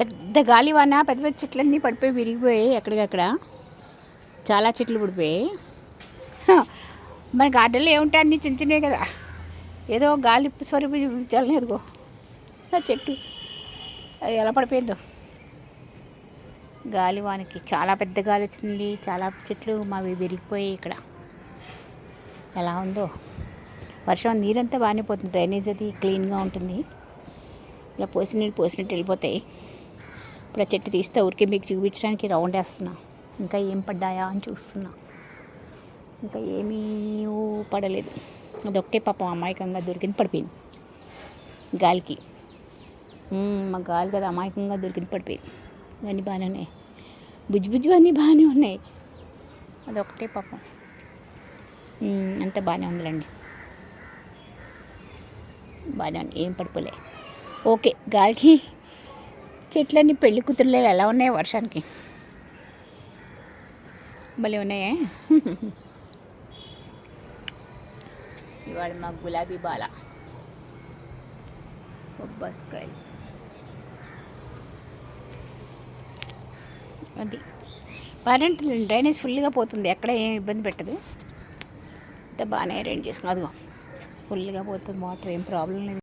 పెద్ద గాలివాన పెద్ద పెద్ద చెట్లన్నీ పడిపోయి విరిగిపోయాయి ఎక్కడికక్కడ. చాలా చెట్లు పడిపోయాయి. మన గార్డెన్లో ఏముంటాయి అన్నీ చిన్న చిన్నవి కదా. ఏదో గాలి స్వరూపు చల్లలేదుగో ఆ చెట్టు. అది ఎలా పడిపోయిందో. గాలివానికి చాలా పెద్ద గాలి వచ్చింది. చాలా చెట్లు మావి విరిగిపోయాయి ఇక్కడ. ఎలా ఉందో. వర్షం నీరంతా బాగానే పోతుంది. డ్రైనేజ్ అది క్లీన్గా ఉంటుంది. ఇలా పోసిన నీళ్ళు పోసినట్టు వెళ్ళిపోతాయి. ఇప్పుడు చెట్టు తీస్తే ఊరికే మీకు చూపించడానికి రౌండ్ వేస్తున్నా. ఇంకా ఏం పడ్డాయా అని చూస్తున్నా. ఇంకా ఏమీ పడలేదు. అదొక్కే పాపం అమాయకంగా దొరికింది పడిపోయింది. గాలికి. మా గాలి కదా అమాయకంగా దొరికింది పడిపోయింది. ఇవన్నీ బాగానే ఉన్నాయి. బుజ్జి బుజ్జి అన్నీ బాగానే ఉన్నాయి. అదొక్కటే పాపం. అంత అంతా బాగానే ఉందిలేండి. బాగానే ఉంది ఏం పడిపోలే. ఓకే గాలికి చెట్లన్నీ పెళ్ళి కూతురులే ఎలా ఉన్నాయి వర్షానికి? భలే ఉన్నాయే. ఇవాళ మా గులాబీ బాల. బొబ్బాస్కాయలు అది. కరెంట్ డ్రైనేజ్ ఫుల్గా పోతుంది ఎక్కడ ఏం ఇబ్బంది పెట్టదు. అంటే బాగానే అరేంజ్ చేసుకున్నాం. అదిగో ఫుల్గా పోతుంది వాటర్ ఏం ప్రాబ్లం లేదు.